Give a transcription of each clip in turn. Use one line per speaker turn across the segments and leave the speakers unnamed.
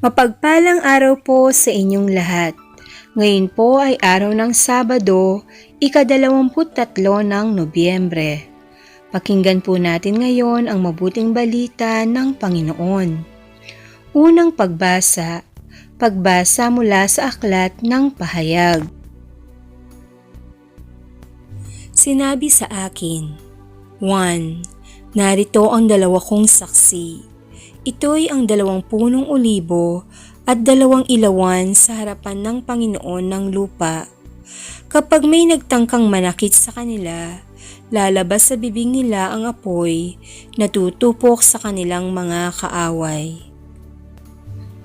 Mapagpalang araw po sa inyong lahat. Ngayon po ay araw ng Sabado, ikadalawamput tatlo ng Nobyembre. Pakinggan po natin ngayon ang mabuting balita ng Panginoon. Unang pagbasa, pagbasa mula sa aklat ng pahayag. Sinabi sa akin, 1. Narito ang dalawa kong saksi. Ito'y ang dalawang punong olibo at dalawang ilawan sa harapan ng Panginoon ng lupa. Kapag may nagtangkang manakit sa kanila, lalabas sa bibig nila ang apoy na tutupok sa kanilang mga kaaway.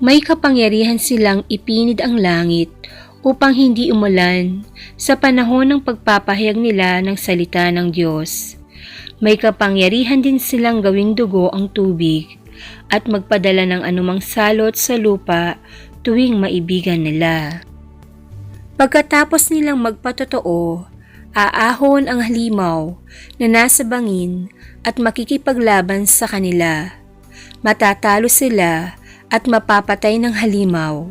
May kapangyarihan silang ipinid ang langit upang hindi umulan sa panahon ng pagpapahayag nila ng salita ng Diyos. May kapangyarihan din silang gawing dugo ang tubig at magpadala ng anumang salot sa lupa tuwing maibigan nila. Pagkatapos nilang magpatotoo, aahon ang halimaw na nasa bangin at makikipaglaban sa kanila. Matatalo sila at mapapatay ng halimaw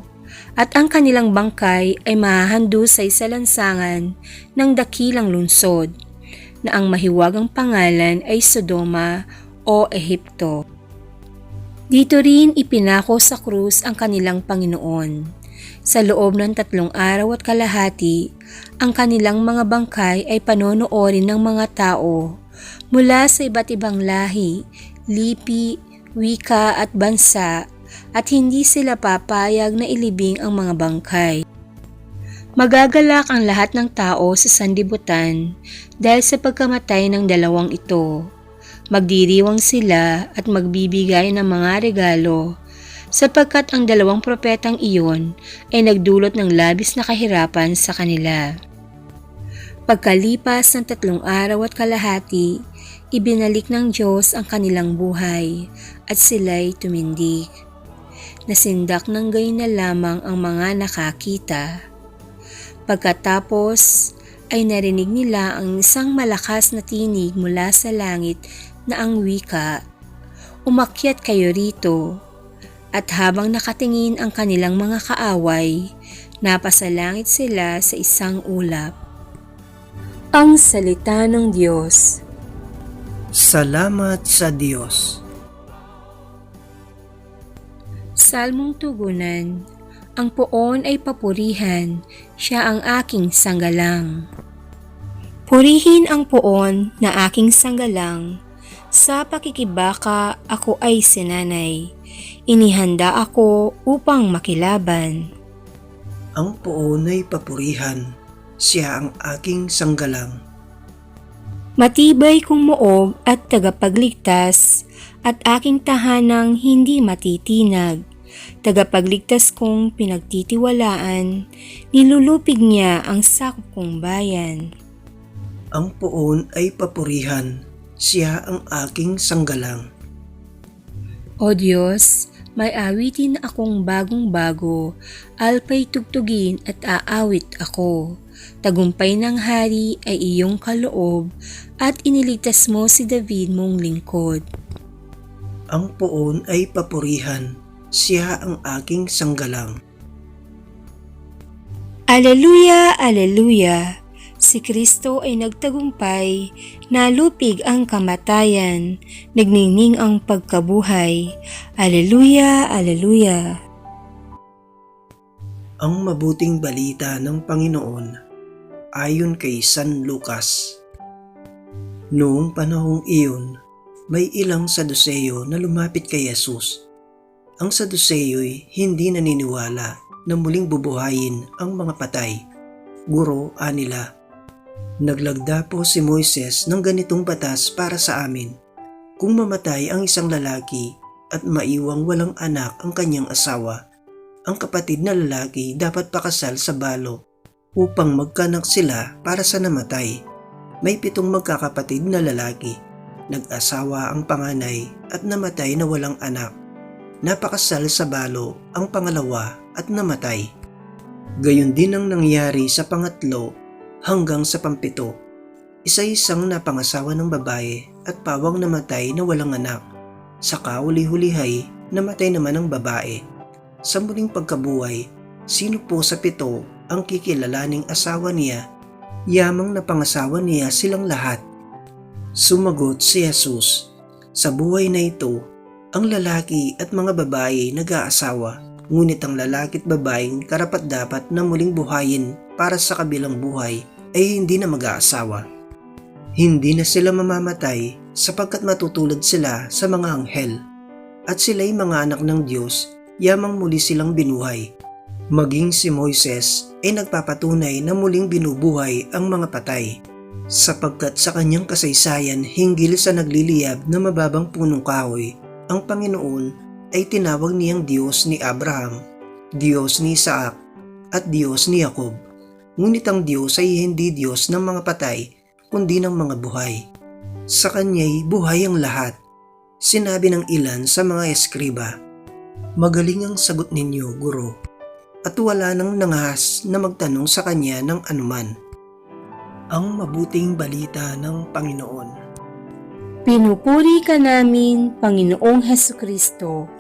at ang kanilang bangkay ay mahahandusay sa lansangan ng dakilang lungsod na ang mahiwagang pangalan ay Sodoma o Ehipto. Dito rin ipinako sa krus ang kanilang Panginoon. Sa loob ng tatlong araw at kalahati, ang kanilang mga bangkay ay panonoorin ng mga tao mula sa iba't ibang lahi, lipi, wika at bansa at hindi sila papayag na ilibing ang mga bangkay. Magagalak ang lahat ng tao sa sandibutan dahil sa pagkamatay ng dalawang ito. Magdiriwang sila at magbibigay ng mga regalo sapagkat ang dalawang propetang iyon ay nagdulot ng labis na kahirapan sa kanila. Pagkalipas ng tatlong araw at kalahati, ibinalik ng Diyos ang kanilang buhay at sila'y tumindig nasindak ng gayon na lamang ang mga nakakita. Pagkatapos ay narinig nila ang isang malakas na tinig mula sa langit na ang wika, Umakyat kayo rito. At habang nakatingin ang kanilang mga kaaway, napasalangit sila sa isang ulap. Ang Salita ng Diyos
Salamat sa Diyos.
Salmong Tugunan Ang poon ay papurihan, siya ang aking sanggalang. Purihin ang poon na aking sanggalang, sa pakikibaka ako ay sinanay, inihanda ako upang makilaban.
Ang poon ay papurihan, siya ang aking sanggalang.
Matibay kong muog at tagapagligtas, at aking tahanang hindi matitinag. Tagapagligtas kong pinagtitiwalaan, nilulupig niya ang sakop kong bayan.
Ang poon ay papurihan, siya ang aking sanggalang.
O Diyos, may awitin akong bagong-bago, alpay tugtugin at aawit ako. Tagumpay ng hari ay iyong kaloob at iniligtas mo si David mong lingkod.
Ang poon ay papurihan, siya ang aking sanggalang.
Aleluya, aleluya! Si Kristo ay nagtagumpay, nalupig ang kamatayan, nagningning ang pagkabuhay. Aleluya, aleluya!
Ang mabuting balita ng Panginoon ayon kay San Lucas. Noong panahong iyon, may ilang Saduseyo na lumapit kay Jesus. Ang Saduseyo'y hindi naniniwala na muling bubuhayin ang mga patay. Guro, anila, naglagda po si Moises ng ganitong batas para sa amin. Kung mamatay ang isang lalaki at maiwang walang anak ang kanyang asawa, ang kapatid na lalaki dapat pakasal sa balo upang magkanak sila para sa namatay. May pitong magkakapatid na lalaki nag-asawa ang panganay at namatay na walang anak. Napakasal sa balo ang pangalawa at namatay. Gayon din ang nangyari sa pangatlo hanggang sa pampito. Isa-isang napangasawa ng babae at pawang namatay na walang anak. Sa kauli-hulihay, namatay naman ang babae. sa muling pagkabuhay, sino po sa pito ang kikilalaning asawa niya? Yamang napangasawa niya silang lahat. Sumagot si Jesus, Sa buhay na ito, ang lalaki at mga babae nag-aasawa, ngunit ang lalaki at babaeng karapat dapat na muling buhayin para sa kabilang buhay ay hindi na mag-aasawa. Hindi na sila mamamatay sapagkat matutulad sila sa mga anghel at sila'y mga anak ng Diyos yamang muli silang binuhay. Maging si Moises ay nagpapatunay na muling binubuhay ang mga patay sapagkat sa kanyang kasaysayan hinggil sa nagliliyab na mababang punong kahoy, ang Panginoon ay tinawag niyang Diyos ni Abraham, Diyos ni Isaac, at Diyos ni Jacob. Ngunit ang Diyos ay hindi Diyos ng mga patay, kundi ng mga buhay. Sa kanya'y buhay ang lahat. Sinabi ng ilan sa mga eskriba, Magaling ang sagot ninyo, Guro, at wala nang nangahas na magtanong sa kanya ng anuman. Ang mabuting balita ng Panginoon.
Pinupuri ka namin, Panginoong Heso Kristo.